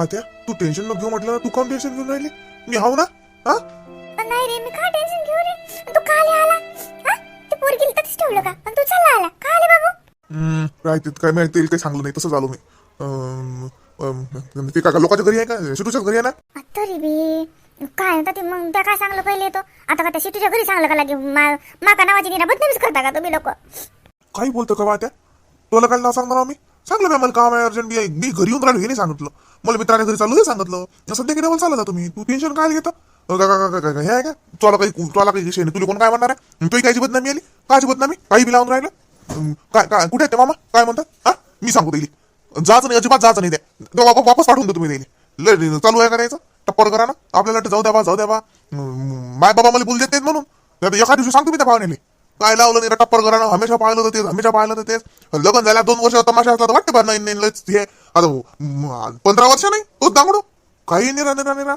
आत्या तू टेन्शन नको घेऊ म्हटलं ना तू कोण टेन्शन घेऊन राहिली? मी हाव ना? हा? नाही रे मी काय टेन्शन घेऊ रे? तू काले आला? हा? ते पोरगीला तसंच ठेवलं का? आणि तू चालला आला? का आले बाबू? हम्म, राहते काय माहिती काही सांगलं नाही तसं झालो मी. अं, अं, ते काका लोकांच्या घरी आहे का? शिटूच्याच घरी आहे ना? तरी बी. काय होता ते मग त्या काय सांगलं पहिले तो? आता का त्या सिटीच्या घरी सांगलं का लागे? मा- माका नावाची निरा बदनामीच करता का तुम्ही लोक? काही बोलतो का बा तुला काय नाव सांगणार आम्ही सांगलं मी मला काम आहे? अर्जंट मी मी घरी येऊन राहिलो हे नाही सांगितलं. मला मित्राने घरी चालू हे सांगितलं. सध्या की डबल चालला तुम्ही तू टेन्शन काय घेतं? हे आहे का? तुला काही तुला काही विषय नाही. तुला कोण काय म्हणणार आहे? तुही कायची बदनामी आली? कायची बदनामी काही बी लावून राहिलं? काय काय कुठे आहेत ते मामा? काय म्हणतात? हा? मी सांगू दिली जाच नाही अजिबात जाच नाही द्या वापस पाठवून दे तुम्ही दिली लय चालू आहे करायचं टप्पर करा ना. आपल्याला जाऊ द्या बा जाऊ द्या बा. माय बाबा मला बोल देत नाहीत म्हणून. एका दिवशी सांगतो मी त्या भावनेले. काय लावलं नाही टप्पर घरानं हमेशा पाहिलं तर तेच हमेशा पाहिलं तर तेच लग्न झाल्या दोन वर्ष तमाशा असला तर वाटते बरं नाही हे. आता हो, पंधरा वर्ष नाही हो, तोच दांगडो. काही निरा निरा निरा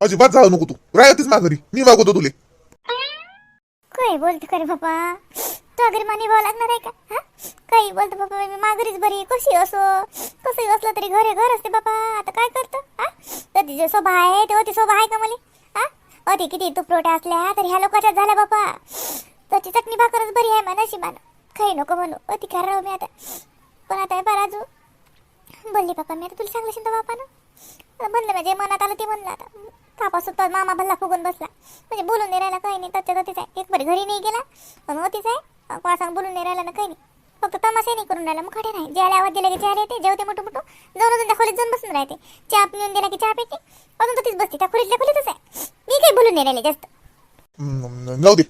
अजिबात जाऊ नको तू. राहतीस मा घरी. मी मागवतो तुले. काय बोलतो खरे बाबा? तो अगर मानी भाव लागणार आहे का? हा? काही बोलतो बाबा मी माघरीच बरी कशी असो? कसंही असलं तरी घरे घर असते बाबा. आता काय करतो? हा? तर तिचे शोभा आहे ते ती शोभा आहे का मला? हा? अति किती तुपरोट्या असल्या तर ह्या लोकांच्या झाल्या बाबा. त्याची चटणी भाकरच बरी आहे म्हणा शिमान काही नको म्हणू. अति खरं राहू मी आता. पण आता हे राजू बोलले पप्पा मी आता तुला सांगलं शिंदा बापानं. म्हणलं म्हणजे मनात आलं ते म्हणलं आता. पापा सुद्धा मामा भल्ला फुगून बसला. म्हणजे बोलून नाही राहिला काही नाही. त्याच्या तोच आहे. एक बरी घरी नाही गेला पण होतीच आहे. कोणासांग बोलून नाही राहिला ना काही नाही. फक्त तमाशा नाही करून राहिला. मग खडे नाही. ज्याला आवाज दिला की ज्याला येते जेवते मोठं मोठं. जाऊन अजून त्या खोलीत जाऊन बसून राहते. चहा पिऊन दिला की चहा पिते. अजून तर तीच बसते. त्या खोलीतल्या खोलीतच आहे. मी काही बोलून नाही राहिले जास्त. जाऊ दे.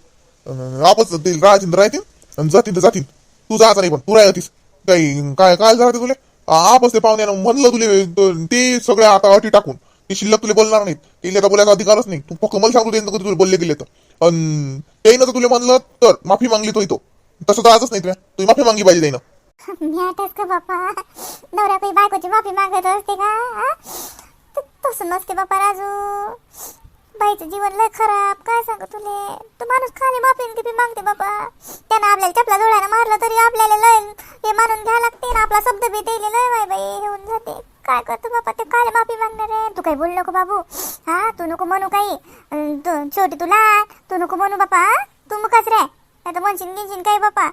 वापस आपच राहतील तर राहतील आणि जातील तर जातील तू जायचं नाही पण तू राहतीस काही काय काय झालं तुले? आपच ते पाहुण्यानं म्हणलं तुले ते सगळ्या आता अटी टाकून. ते शिल्लक तुला बोलणार नाहीत. ते आता बोलायचा अधिकारच नाही. तू फक्त मला सांगू दे तुला बोलले गेले तर. अन त्यानं तर तुला म्हणलं तर माफी मागली तो तो. तसं तर आजच नाही तुला. तुम्ही माफी मागली पाहिजे त्यानं. का बापा काही बायकोची माफी मागत असते का तसं नसते बापा राजू. बाईचं जीवन लय खराब. काय सांगू तुले? तो माणूस खाली माफी किती मागते बापा त्यानं आपल्याला चपला डोळ्यानं मारलं तरी आपल्याला लय हे मानून घ्या लागते ना. आपला शब्द बी दिले लय बाई बाई हे होऊन जाते. काय करतो बापा ते काल माफी मागणार आहे. तू काही बोल नको बाबू. हा? तू नको म्हणू काही. अन तू तू लहान तू नको म्हणू बापा तू मुकाच रे. नाही तर म्हणशील गिनशील काही बापा.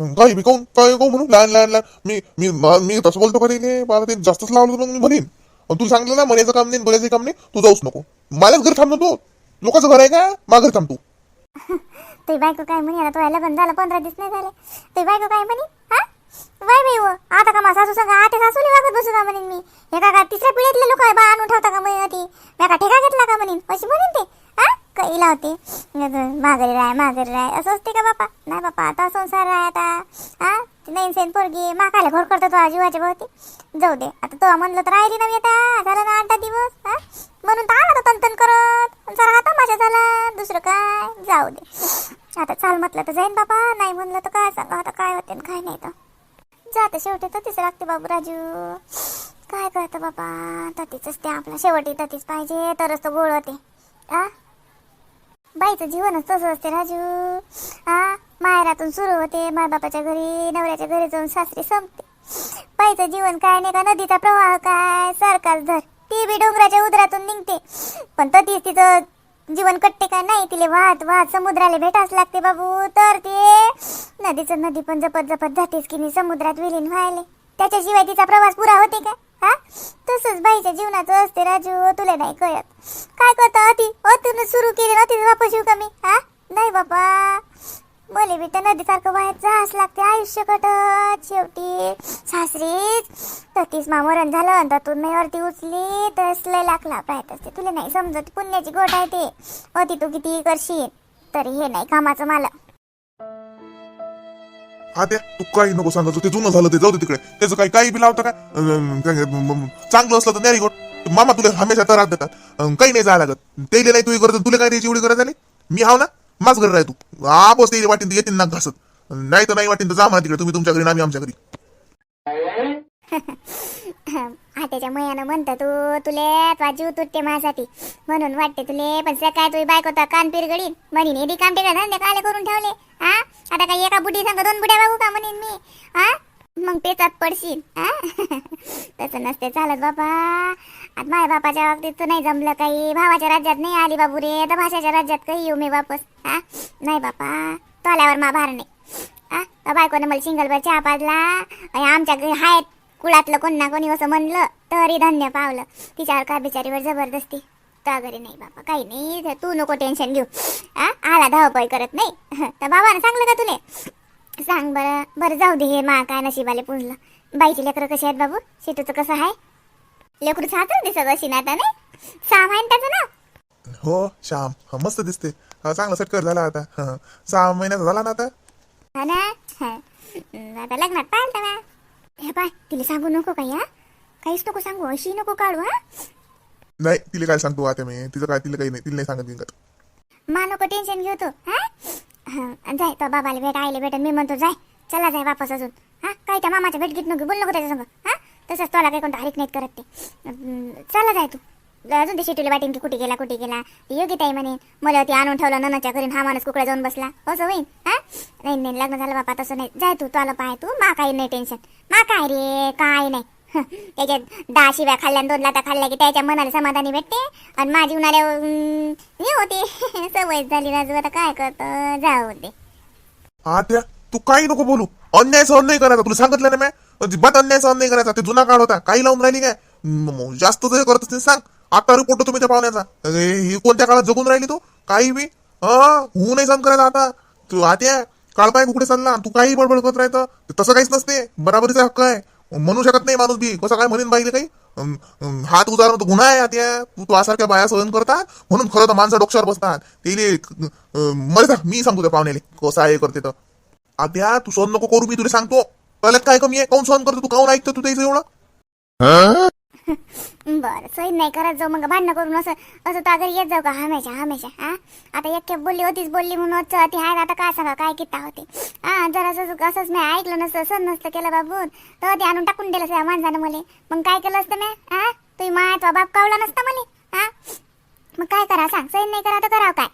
काही मी काऊन काय काऊन म्हणू? लहान लहान लहान. मी मी मी तसं बोलतो का रे मला ते जास्तच लावलं मग मी म्हणेन. तू सांगलं ना म्हणायचं काम नाही बोलायचं काम नाही. तू जाऊच नको. मलाच घर थांबतो ना तू. लोकांचं घर आहे का? मा घर थांबतो. तुझी बायको काय म्हणे आता तो यायला बंद झालं पंधरा दिवस नाही झाले. तुझी बायको काय म्हणे हा? बाय बाई हो आता का माझा सासू सांगा आता सासूला वागत बसू का म्हणेन मी? हे का तिसऱ्या पिढीतले लोक बा आणून ठेवता का म्हणे ती? मी का ठेका घेतला का म्हणेन अशी म्हणेन ते हा? काही लावते. माघारी राय माघारी राय. असं असते का बापा? नाही बापा आता संसार आहे आता हा? नाही सेन पोरगी माकायला घर करतो तो आजीवाच्या भोवती. जाऊ दे आता तो म्हणलं तर राहिली ना येता आता झालं ना आठ दहा दिवस म्हणून तर आला तन तन करत. जरा हा तमाशा झाला. दुसरं काय? जाऊ दे आता चाल म्हटलं तर जाईन बाबा. नाही म्हणलं तर काय सांगा आता काय होते काय नाही तर. जाते शेवटी ततीच लागते बाबू राजू. काय करतं बाबा? ततीच असते आपला. शेवटी ततीच पाहिजे. तरच तो गोळ होते. आ बाईचं जीवनच तसं असते राजू. आ माहेरातून सुरू होते. मायबापाच्या घरी नवऱ्याच्या घरी जाऊन सासरी संपते. बाईचं जीवन काय नाही का? नदीचा प्रवाह काय? सारखाच धर. ती बी डोंगराच्या उदरातून निघते. पण तधीच तिचं जीवन कट्टे का? नाही तिले वाहत वाहत समुद्राला भेटाच लागते बाबू. तर ते नदीचं नदी पण जपत जपत जातेच की नाही समुद्रात विलीन व्हायले. त्याच्याशिवाय तिचा प्रवास पुरा होते का? हा? तसंच बाईच्या जीवनाचं असते राजू तुला नाही कळत. काय करता अति? अतून सुरू केली ना तिथे वापस येऊ का मी? हा? नाही बाबा मला बी त्या नदीसारखं बाहेर जास लागते आयुष्य कटत शेवटी सासरीच ततीस मामरण झालं आणि त्यातून नाही वरती उचली तर लय लाखला पाहत असते. तुला नाही समजत पुण्याची गोट आहे ते. अति तू किती करशील? तरी हे नाही कामाचं मला हा तू काही नको सांगायचं ते जुनं झालं ते. जाऊ दे तिकडे. त्याचं काही काही बी लावतं का अं, काय, चांगलं असलं तर नाही गोट मामा तुला हमेशा तरात देतात. अं, काही नाही जायला लागत. त्याला नाही तुझी गरज तुला काय द्यायची एवढी गरज आली? मी हाव ना? माझ घर राह तू आपस ते वाटेन येतील ना घासत. नाही तर नाही वाटेन तर जा म्हणा तिकडे तुम्ही तुमच्या घरी आणि आम्ही आमच्या घरी. आत्याच्या मयानं म्हणत तू तुले तुझा जीव तुटते माझ्यासाठी. म्हणून वाटते तुले पण काय तुझी बायको तर कान पिरगडीन म्हणीन हे काम टिका धंदे काले करून ठेवले. हा आता काही एका बुटी सांग दोन बुट्या बघू का म्हणीन मी? हा मग पेचात पडशील तसं नसते चालत बाबा. आता माझ्या बापाच्या बाबतीत तर नाही जमलं काही. भावाच्या राज्यात नाही आली बाबू रे. तर भाषाच्या राज्यात काही येऊ मी वापस हा? नाही बापा. तो आल्यावर मा भार नाही हा? बायकोनं मला सिंगलवर चहा पाजला. आणि आमच्या घरी आहेत कुळातलं कोण ना कोणी असं म्हणलं तरी धन्य पावलं. तिच्यावर का बिचारीवर जबरदस्ती? त्या घरी नाही बाबा काही नाही. तू नको टेन्शन घेऊ. हा? आला धावपळ करत नाही. तर बाबानं सांगलं का तुले? सांग बरं बरं जाऊ दे हे मा काय नशिबाले पुंजलं. बाईची लेकरं कशी आहेत बाबू? शेटूचं कसं आहे? लेकरू साचच दिसत अशी ना आता नाही? साम आहे ना त्याचं ना हो श्याम. हा, मस्त दिसते. हा चांगला सेट कर झाला आता. हा, सहा महिन्याचा झाला ना आता? हा ना? हा. हम्म, आता लग्नात पाहिलं ना. हे पाय तिला सांगू नको काही हा? काहीच नको सांगू अशी नको काढू हा? नाही तिला काय सांगतो आता मी. तिचं काय तिला काही नाही तिला नाही सांगत बिंगत मा नको टेन्शन घेऊ तू हा? हा, जाय तो बाबाला भेट आईला भेट मी म्हणतो जाय चला जाय वापस अजून. हा काय त्या मामाच्या भेट घेत नको बोल नको त्याच्या संग हा तसंच तोला काही कोणता हरिक नाहीत करत ते. चला जाय तू. अजून ते शेटूला वाटेन की कुठे गेला कुठे गेला. ती योग्य ताई म्हणे मला ती आणून ठेवलं ननाच्या घरी हा माणूस कुकडा जाऊन बसला. हो, असं होईन हा? नाही नाही लग्न झालं बापा तसं नाही. जाय तू तुला पाय तू. मा काही नाही टेन्शन मा काय रे काय नाही. त्याच्या त्याच्यात दहा शिव्या खाल्ल्या दोन लाटा खाल्ल्या की त्याच्या मनाला समाधानी भेटते. आणि माझी उन्हाळ्या हे होते. सवय झाली राजू आता काय करत? जाऊ दे तू काही नको बोलू. अन्याय सहन नाही करायचा. तुला सांगितलं ना मी? अजिबात अन्याय सहन नाही करायचा. ते जुना काळ होता. काही लावून राहिली काय? जास्त जर करत असते सांग. आता रिपोर्ट तुम्ही त्या पाहुण्याचा. ही कोणत्या काळात जगून राहिली तू? काही बी? हा होऊ नाही सहन करायचा आता. तू आत्या काळ पाय कुठे चालला. तू काही बडबड करत राहतं. तसं काहीच नसते. बराबरीचा हक्क आहे. म्हणू शकत नाही माणूस बी. कसं काय म्हणेन पाहिजे काही? हात उदाहरण तर गुन्हा आहे त्या. तू तू असारख्या बाया सहन करतात. म्हणून खरं तर माणसं डोक्यावर बसतात. ते मरे मी सांगतो त्या पाहुण्याले. कसं आहे करते तर. आत्या तू सहन नको करू मी तुला सांगतो. त्याला काय कमी आहे? काऊन सहन करतो? तू काऊन ऐकतो तू त्याचं एवढं? बरं सोय नाही करत जाऊ मग भांडणं करून असं असं तर अगर येत जाऊ का? हमेशा हमेशा हा? आता एक बोलली होतीच बोलली म्हणून ती आहे आता काय सांगा काय किता होते? हा जर असं असंच मी ऐकलं नसतं सण नसतं केलं बाबू तर ते आणून टाकून दिलं सगळ्या माणसानं मला. मग काय केलं असतं मी? हा? तुम्ही माय बाप कावला नसता मला? हा? मग काय करा सांग सही नाही करा तर करावं काय?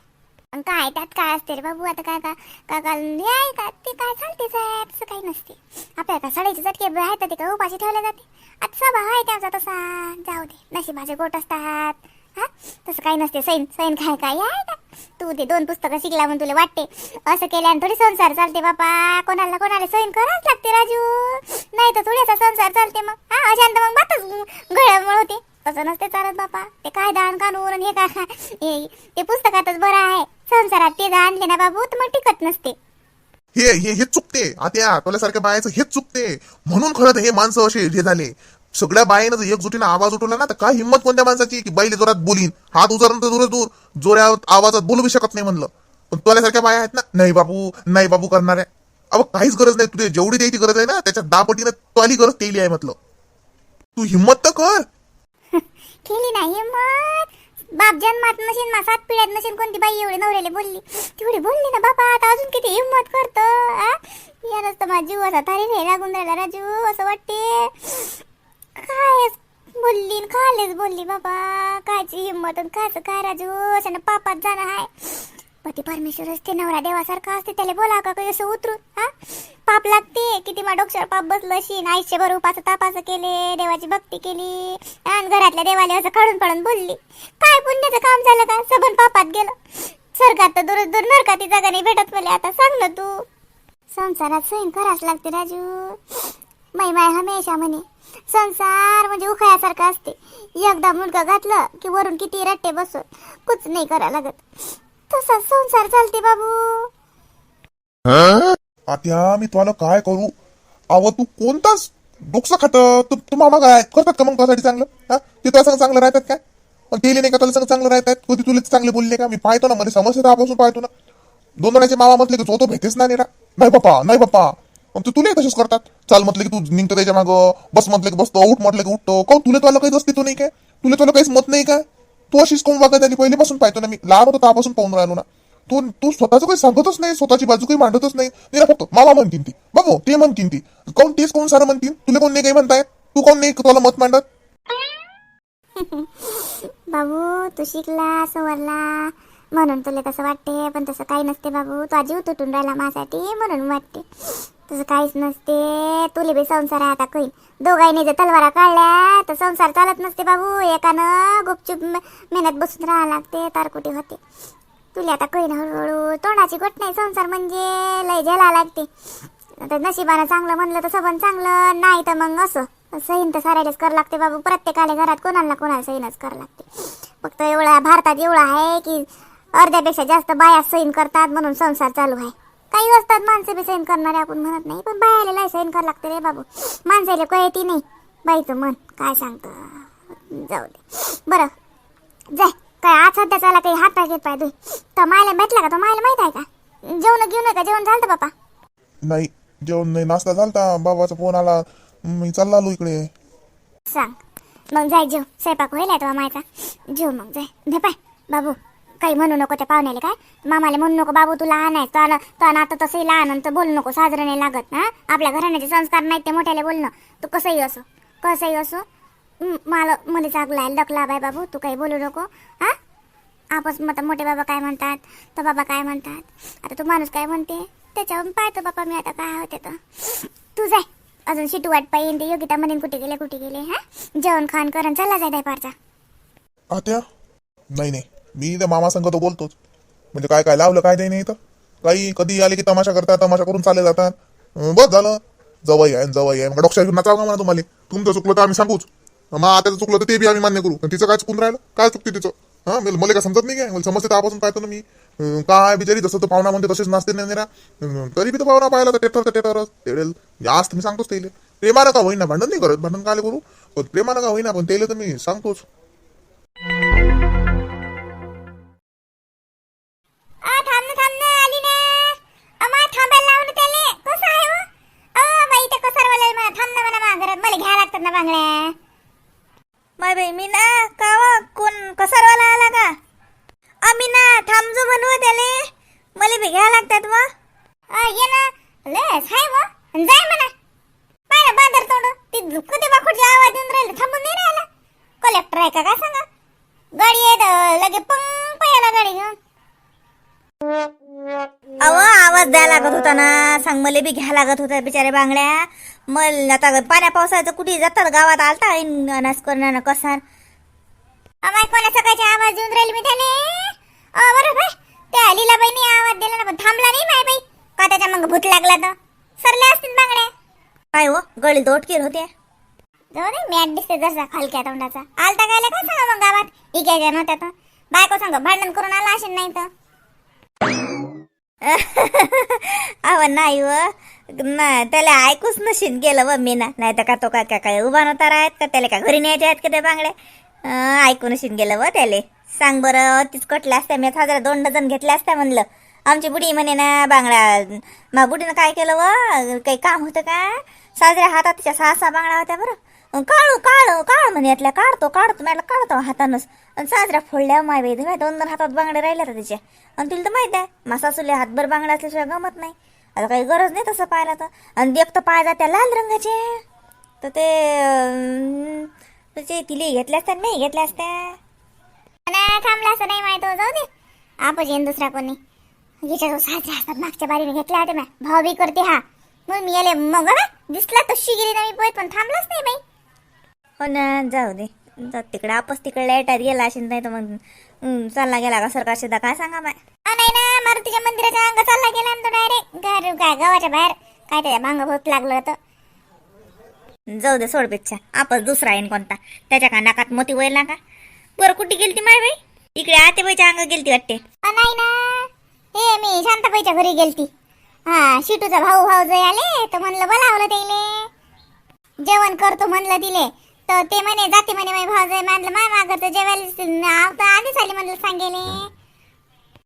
काय त्यात काय असते रे बाबू आता काय का काय काय ते काय चालते साहेब असं काही नसते. आपल्या का सडायचे चटके आहेत तर ते का उपाशी ठेवले जाते? आता स्वभाव आहे त्यांचा तसा. जाऊ दे नशिबाचे गोट असतात. हा? तसं काही नसते. सैन सैन काय काय आहे का तू ते दोन पुस्तकं शिकला म्हणून तुला वाटते. असं केल्याने थोडी संसार चालते बापा. कोणाला कोणाला सैन करावंच लागते राजू. नाही तर थोडीसा संसार चालते मग. हा अशांत मग बातच घड्यामुळे होते. तसं नसते चालत बापा. ते काय दान कानून हे काय? ते पुस्तकातच बरं आहे. संसारात ते जर आणले ना बाबू तर मग टिकत नसते. हे हे हेच चुकते. आत्या तुल्यासारख्या बायाचं हेच चुकते. म्हणून खरं हे माणसं असे हे झाले. सगळ्या बायानं जर एकजुटीनं आवाज उठवला ना तर काय हिंमत कोणत्या माणसाची? की बाईले जोरात बोलीन. हात उजारून तर दूरच दूर. जोऱ्या आवाजात बोलू बी शकत नाही म्हणलं. पण तुझ्यासारख्या बाया आहेत ना नाही बाबू नाही बाबू करणाऱ्या अहो काहीच गरज नाही. तुझे जेवढी द्यायची गरज आहे ना त्याच्या दापटीनं पटीनं गरज तेली आहे म्हटलं. तू हिंमत तर कर. केली नाही हिंमत. बाप जन्मात नशीन ना सात पिढ्यात नशीन कोणती बाई एवढे नवऱ्याला बोलली? तेवढी बोलली ना बापा आता अजून किती हिंमत करतो आ? तर माझी जीव असा तारी नाही लागून राहिला राजू असं वाटते. काय बोलली खालेच बोलली बाबा कायची हिंमत आणि कायचं काय राजू? असं पापात जाणं आहे पती परमेश्वर असते नवरा देवासारखा असते त्याला बोला का असं उतरून हा? पाप लागते किती मा डोक्यावर पाप बसलं अशी आयुष्यभर उपास तापास केले देवाची भक्ती केली आणि घरातल्या देवाला असं काढून पडून बोलली. काय पुण्याचं काम झालं का? सबन पापात गेलं. स्वर्गात तर दूर दूर नरकाती जागा नाही भेटत मला आता सांग ना तू. संसारात सैन करावंच लागते राजू. मै माय हमेशा म्हणे संसार म्हणजे उखायासारखा असते. एकदा मुलगा घातलं की वरून किती रट्टे बसून कुच नाही करा लागत. तसा संसार चालते बाबू. आत्या मी तुम्हाला काय करू? अव तू कोणताच डोकसं खात? तू मामा काय करतात का मग त्यासाठी चांगलं? हा? ते तुला सांग चांगलं राहतात काय? गेले नाही का तुला सांग चांगलं राहतात? कधी तुला चांगले बोलले का? मी पाहतो ना मध्ये समस्या आपासून पाहतो ना. दोन जणांचे मामा म्हटले की जो तो भेटेच ना निरा. नाही पप्पा नाही बाप्पा. मग तू तुला तसेच करतात. चाल म्हटलं की तू निघतो त्याच्या मागं. बस म्हटलं की बसतो. उठ म्हटलं की उठतो. काऊन तुला तुला काहीच अस्तित्व नाही काय? तुला तुला काहीच मत नाही का तू अशीच कोण वागत आली पहिल्यापासून पाहतो ना मी. लहान होतो त्यापासून पाहून राहिलो ना. तू तू स्वतःचं काही सांगतच नाही स्वतःची बाजू काही मांडतच नाही. तिला फक्त मामा म्हणतील ती. बाबू ते म्हणतील ती. कोण तेच कोण सारं म्हणतील तुला कोण नाही काही म्हणताय? तू कोण नाही तुला मत मांडत? बाबू तू शिकला सवरला. म्हणून तुला तसं वाटते पण तसं काही नसते बाबू. तो आजी तुटून राहिला माझ्यासाठी म्हणून वाटते. तसं काहीच नसते. तुले बी संसार आहे आता काही दोघांनी जर तलवारा काढल्या तर संसार चालत नसते बाबू. एकानं गुपचूप मेहनत बसून राहा लागते. तारकुटी होते. तुला आता काही ना हळूहळू. तोंडाची गोट नाही संसार म्हणजे. लय झेला लागते. आता नशिबानं चांगलं म्हणलं तर सबन चांगलं. नाही तर मग असं. सहीन तर सारायलाच करावं लागते बाबू. प्रत्येकाला घरात कोणाला कोणाला सहीनच करावं लागते. फक्त एवढा भारतात एवढं आहे की अर्ध्यापेक्षा जास्त बाया सहीन करतात म्हणून संसार चालू आहे. काही असतात माणसं बी सहीन करणारे आपण म्हणत नाही पण बायाला सहीन करावं लागते रे बाबू. माणसाला कळती नाही बाईचं मन. काय सांगतं? जाऊ दे. बरं. जाय. काय आज सध्या चला काही हात पाय घेत पाय दुई तर मायला भेटला का? तो मायला माहीत आहे का? जेवण घेऊन का? जेवण झालं बापा? नाही जेवण नाही. नाश्ता झालता. बाबाचा फोन आला. मी चालला आलो इकडे. सांग. मग जाय जेव. स्वयंपाक होईल तो मायचा. जेव मग जाय. दे पाय. बाबू. काही म्हणू नको त्या पाहुण्याला काय? मामाला म्हणू नको बाबू तू लहान आहे तो तो आता तसंही लहान आणि तर बोलू नको साजरं नाही लागत ना आपल्या घराण्याचे संस्कार नाही ते मोठ्याला बोलणं. तू कसंही असो कसंही असो मला मला चांगला आहे लकला बाय बाबू तू काही बोलू नको हा? आपस मग आता मोठे बाबा काय म्हणतात तो बाबा काय म्हणतात आता तू माणूस काय म्हणते त्याच्यावर पाहतो बाबा मी आता काय होते तर. तू जाय अजून शिटू वाट पाहिजे ते योगिता म्हणेन कुठे गेले कुठे गेले हा? जेवण खाण करण चला जाय पारचा आत्या? नाही नाही. मी तर मामा संग तो बोलतोच. म्हणजे काय काय लावलं काय नाही इथं? काही कधी आले की तमाशा करतात तमाशा करून चालले जातात. बस झालं. जवाई आहे जवळ आहे मग डॉक्टर घेऊन चालू म्हणा तुम्हाला? तुमचं चुकलं तर आम्ही सांगूच. मग आता चुकलं तर ते बी आम्ही मान्य करू. पण तिचं काय चुकून राहिलं? काय चुकते तिचं? हा मला काय समजत नाही काय? मला समजते त्यापासून पाहतो ना मी. काय बिचारी जसं तो पाहुणा म्हणते तसेच नाचते नाही नेरा तरी बी तो पाहुणा पाहिला तर टेटर तर टेटरच तेडेल जास्त मी सांगतोच तेले प्रेमानं का होईना? भांडण नाही करत. भांडण काय करू. पण प्रेमानं का होईना? पण तेले तर मी सांगतोच. बांगड्या. माय बाई मी ना का व? कोण कसारवाला आला का? आम्ही ना थांबजो म्हणू त्याले. मला भेगा लागतात व. ये ना. ले हाय व. जाय म्हणा. पाय बाजार बांधर तोंड. ती कुठे बाखुटची आवाज येऊन राहिले. थांबून नाही राहिला. कलेक्टर आहे का? काय सांगा? गाडी येत लगे पंग पयाला गाडी घेऊन अव आवाज द्या लागत होता ना. सांग मला बी घ्या लागत होत्या बिचारे बांगड्या. मल आता पाण्या पावसाचं कुठे जातात गावात आलता अनास करणार कसार अमाय कोणा सकाळची आवाज येऊन राहिली मी त्याने अ बरोबर. त्या लीलाबाईने आवाज दिला ना पण थांबला नाही माय बाई. का त्याच्या मग भूत लागला तर? सरल्या असतील बांगड्या. काय हो गळी दोटकीर होते जाऊ दे मॅट दिसते जसा खालक्या तोंडाचा. आलता गायला काय सांगा मग गावात? इकायच्या नव्हत्या तर. बायको सांग भांडण करून आला असेल नाही तर? अव नाही हो. व ना त्याला ऐकूच नशीन गेलं व मी ना नाही तर का तो काय काय काय उभा नव्हता आहेत का त्याला का घरी न्यायचे आहेत का ते बांगड्या ऐकू नशीन गेलं व त्याले. सांग बरं तीच कटल्या असत्या मी हजार दोन डझन घेतल्या असत्या म्हणलं. आमची बुडी म्हणे ना बांगड्या मग बुडीनं काय केलं व काही काम होतं का? साजऱ्या हातात तिच्या सहा सहा बांगड्या होत्या बरं. काढू काढू काढ म्हणे यातल्या. काढतो काढतो. म्हटलं काढतो हातानंच. आणि साजरा फोडल्या माय बाई माय दोन दोन हातात बांगडे राहिल्या तर त्याच्या आणि तुला तर माहीत आहे मासासुले हातभर बांगड्या असल्याशिवाय गमत नाही. आता काही गरज नाही तसं पाहायला तर. आणि एक तर पाय जात्या लाल रंगाचे. तर ते तुझे तिले घेतल्या असत्या नाही घेतल्या असत्या. आणि थांबला असं नाही माहीत हो, जाऊ दे. आपच येईन दुसरा कोणी. याच्या साजरा असतात मागच्या बारीने घेतल्या होत्या मॅ भाव बी करते हा. मग मी आले मग दिसला तशी गेली ना मी पोहत पण थांबलाच नाही बाई. हो ना जाऊ दे. तिकडे आपस तिकडे लाईटात गेला असेल नाही तर मग चालला गेला का सरकार शिदा काय सांगा माय नाही ना मारुतीच्या मंदिराच्या अंग चालला गेला तो डायरेक्ट घर काय गावाच्या बाहेर. काय त्याच्या भांग भूत लागलं होतं. जाऊ दे सोडपेक्षा आपस दुसरा येईन कोणता? त्याच्या का नाकात मोती वैल ना का? बरं कुठे गेलती माय बाई? इकडे आतेबाईच्या अंग गेलती वाटते. नाही ना. हे मी शांताबाईच्या घरी गेलती. हा शिटूचा भाऊ भाऊ जे आले तर म्हणलं बोलावलं त्याले. जेवण करतो म्हणलं दिले तर ते म्हणे जाते म्हणे माझे भाऊ जे म्हणलं माय मागं जेवायला नाव तर आधीच आली म्हणलं सांगेले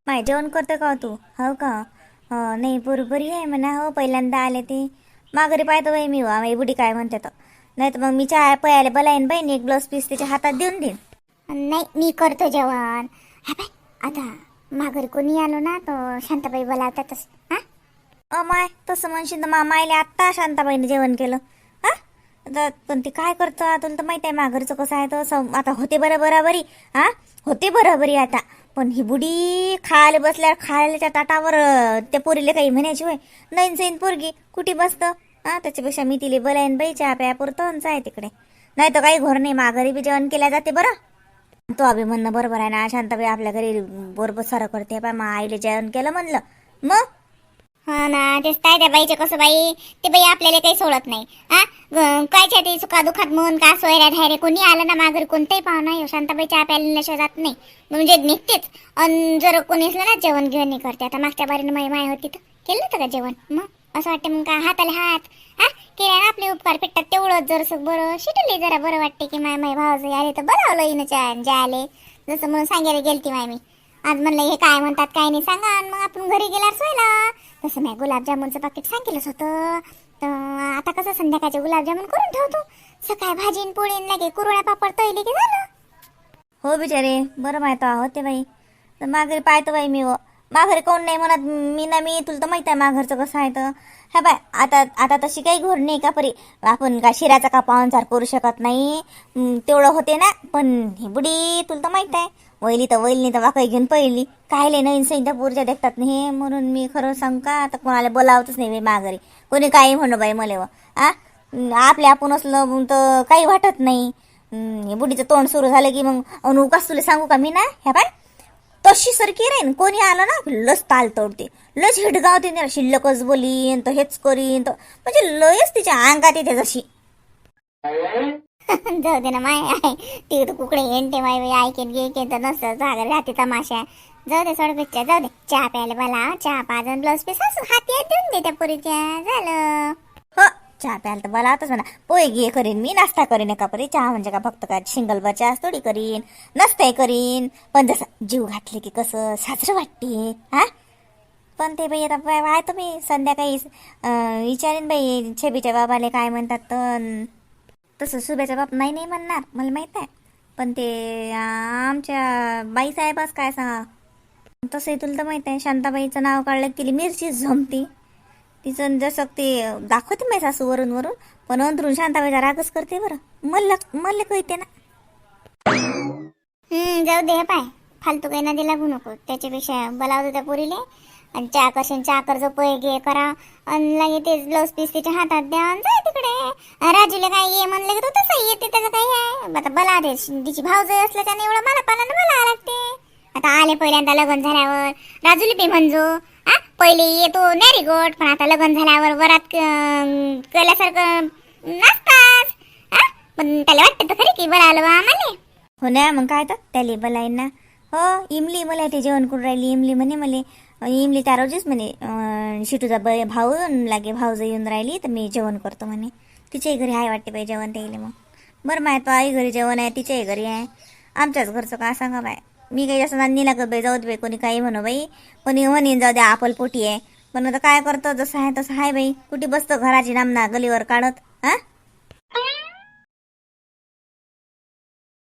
माय जेवण करतो का तू? हो का? हो नाही बरोबरी आहे म्हणा. हो पहिल्यांदा आले ते. माघारी पाहतो बाई मी. वा बुडी काय म्हणते तर. नाही तर मग मी चहा पयाले बोलाईन बाई एक ब्लाऊज पीस त्याच्या हातात देऊन देईन. नाही मी करतो जेवण. हा बाय आता माघारी कोणी आलो ना तो शांताबाई बोलावतातच. हा? अ माय तसं म्हणशील तर मा मायले आत्ता शांताबाईने जेवण केलं. तर आता पण ते काय करतं? तुला तर माहीत आहे माघरचं कसं आहे तर आता होते बरं बराबरी हा? होते बराबरी आता. पण ही बुडी खायला बसल्यावर खायलाच्या ताटावर त्या पोरीले काही म्हणायची होय? नैन सैन पोरगी कुठे बसतं? हा? त्याच्यापेक्षा मी तिले बोलायन बाई चहा प्या पुरतं जाय तिकडे. नाही तर काही घोर नाही माघारी बी जेवण केल्या जाते बरं. तो अभि म्हणणं बरोबर आहे ना शांताबाई आपल्या घरी बरोबर सारं करते पाय मग आईले जेवण केलं म्हणलं. मग? हा ना तेच काय त्या बाईचे कसं बाई ते बाई आपल्याला काही सोडत नाही. हा? कायच्या ते सुखा दुखात म्हणून का सोयऱ्या धायरे कोणी आलं ना माघारी कोणताही पाहुणा येऊ हो, शांताबाई चहा प्यायला जात नाही. म्हणजे निघतेच. अन जर कोणी असलं ना जेवण घेऊन नाही करते आता मागच्या बारीने माय माय होती तर केलं होतं का जेवण? मग असं वाटतं मग का हाताला हात? हा? केल्या ना आपले उपकार पेटतात तेवढंच. जर बरं शिटले जरा बरं वाटते की माय माय भावाचं आले तर बरं आलं च्या जे आले. जसं म्हणून सांगायला गेलती माय मी. आज म्हणलं हे काय म्हणतात काय नाही सांगा. आणि मग आपण घरी गेल्यावर सोयला. तसं नाही गुलाबजामुनचं पाकिट सांगितलंच होतं. तर आता कसं संध्याकाळचे गुलाबजामुन करून ठेवतो. सकाळी भाजीन पोळीन लागे कुरवळ्या पापड तळले की झालं. हो बिचारे बरं माहीत आहोत ते बाई. तर मागे पाहतो बाई मी हो. माघारी कोण नाही म्हणत मी ना मी तुला तर माहीत आहे माघरचं कसं आहे तर. हा बाय आता आता तशी काही घोर नाही का परी? आपण का शिराचा का पाहुणचार करू शकत नाही. तेवढं होते ना पण ही बुडी तुला तर माहीत आहे. वैली तर वैली तर वाकई घेऊन पहिली कायले नवीन सैन्य पूर्जा देखतात नाही हे म्हणून मी खरं सांग का आता कोणाला बोलावतच नाही बाई माघारी. कोणी काही म्हणू बाई मला व. आ? आपले आपण असलं तर काही वाटत नाही. हे बुडीचं तोंड सुरू झालं की मग अनु कस तुला सांगू का मी ना? ह्या बाय? तशी सारखी राहीन कोणी आलं ना लस ताल तोडते. लस हिडगावते ना शिल्लकच बोलीन तर हेच करीन तर म्हणजे लयच तिच्या अंगात येते जशी. जाऊ दे ना माय. आहे ती तर कुकडे येणते माय बाई ऐकेन गिकेन तर नसतं. जागर राहते तमाशा. जाऊ दे सोड पिच्च्या जाऊ दे. चहा प्यायला मला चहा पाजन ब्लाऊज पीस. असं हाती देऊन दे त्या पुरीच्या. झालं. हो चहा प्यायला तर मला आताच म्हणा. पोहे घे करीन मी नाश्ता करीन एका परी चहा म्हणजे का फक्त काय शिंगल बचा थोडी करीन नसते करीन. पण जसं जीव घातले की कसं साजरं वाटते हा? पण ते बाई आता बाय आहे तुम्ही संध्याकाळी विचारेन बाई छेबीच्या बाबाले काय म्हणतात तर तसं सुब्याचा बाप नाही नाही म्हणणार मला माहीत आहे पण ते आमच्या बाई साहेबच काय सांगा तसंही तुला तर माहीत आहे शांताबाईचं नाव काढलं की तिला मिरची झोमती. तिचं जसं ते दाखवते माझी सासू वरून वरून पण अंतरून शांताबाईचा रागच करते बरं. मला मला कळते ना. हम्म जाऊ दे हे पाय. फालतू काही नदी लागू नको. त्याच्यापेक्षा बोलावतो त्या पोरीले. आणि चहा करशील चहा कर्ज पै घे करा. आणि लगे ते ब्लाऊज पीस तिच्या हातात द्या आणि जाय तिकडे. राजूला काय ये म्हणलं की तू तसं येते त्याचं काही आहे. आता बला दे तिची भाऊ जर असलं त्याने एवढं मला पाला बोलावं लागते. आता आले पहिल्यांदा लग्न झाल्यावर. राजूला ते म्हणजो हा? पहिले येतो नॅरी गोट पण आता लग्न झाल्यावर वरात केल्यासारखं नसताच पण त्याला वाटतं तर खरी की बरं बा आम्हाला. हो ना मग काय तर त्याले बलाय ना हो इमली मला ते जेवण करून राहिली इमली म्हणे मले. इमली त्या रोजीच म्हणे शिटूचा ब भाऊ लागे भाऊ येऊन राहिली तर मी जेवण करतो म्हणे. तिच्याही घरी आहे वाटते बाई जेवण त्याला मग. बरं माहीत तो आई घरी जेवण आहे तिच्याही घरी आहे. आमच्याच घरचं का सांगा बाय. मी काही जास्त नाही लागत बाई. जाऊ दे बाई कोणी काही म्हणू बाई. कोणी म्हणेन जाऊ द्या आपल पोटी आहे. पण आता काय करतो? जसं आहे तसं आहे बाई. कुठे बसतो? घराची नामना गलीवर काढत हा?